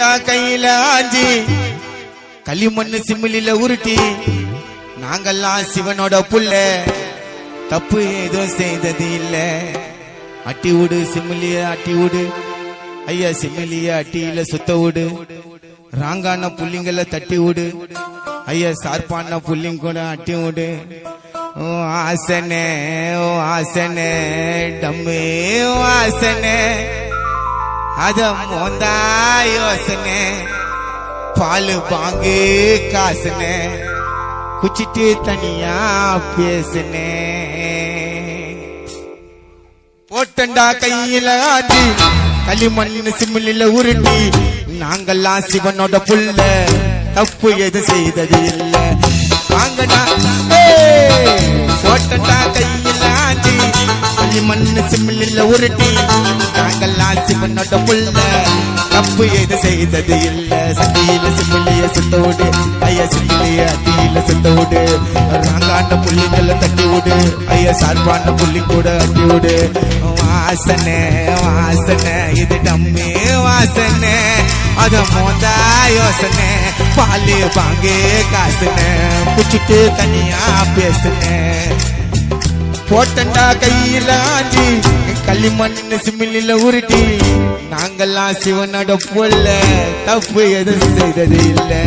கையில ஆஞ்சி களிமண் சிம்மிலில உருட்டி. நாங்கெல்லாம் சிவனோட புள்ள. தப்பு எதுவும் செய்தது இல்ல. அட்டி விடு சிம்மிலிய அட்டி விடு ஐயா சிமிலிய அட்டியில சுத்த விடு ராங்கான புள்ளிங்கள தட்டி விடு ஐயா சார்பான புள்ளிங்க கூட அட்டி விடு ஓ ஆசனே ஓ ஆசனே டம்மே ஓ ஆசனே. அத மோந்தா யோசனை. பால் பாங்கு காசுனே. குச்சிட்டு தனியா பேசுனே. போட்டண்டா கையில ஆட்டி களிமண் சிமிழில உருட்டி. நாங்கெல்லாம் சிவனோட புள்ள தப்பு எது செய்தது இல்ல. வாங்கடா. போட்டண்டா கையில ஆட்டி களிமண் சிமிழில உருட்டி. நாங்கெல்லாம் புள்ள தப்பு எது செய்தது இல்ல. சட்டியில சிமிழிய சுத்தோடு ஐயா சிமிழிய அட்டியில சுத்தோடு ராங்காண்ட புள்ளிங்கள தட்டி விடு. ஐயா சார்பான புள்ளி கூட அட்டி விடு. வாசனை வாசனை இது டம்மி வாசனை. அத மோந்தா யோசனை. பாலு பாங்கு காசுனை. குச்சிட்டு தனியா பேசுனேன் போட்டண்டா கையில ஆஞ்சி களிமண் சிமிழில உருட்டி நாங்கெல்லாம் சிவனோட பொல்ல தப்பு எதுவும் செய்தது இல்லை.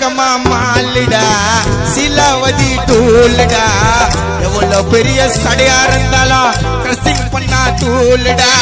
ரக மாலிடா சிலாவதி டூல்டா எவ்வளவு பெரிய சடையா இருந்தாலும் கிரசிங் பண்ணா டூல்டா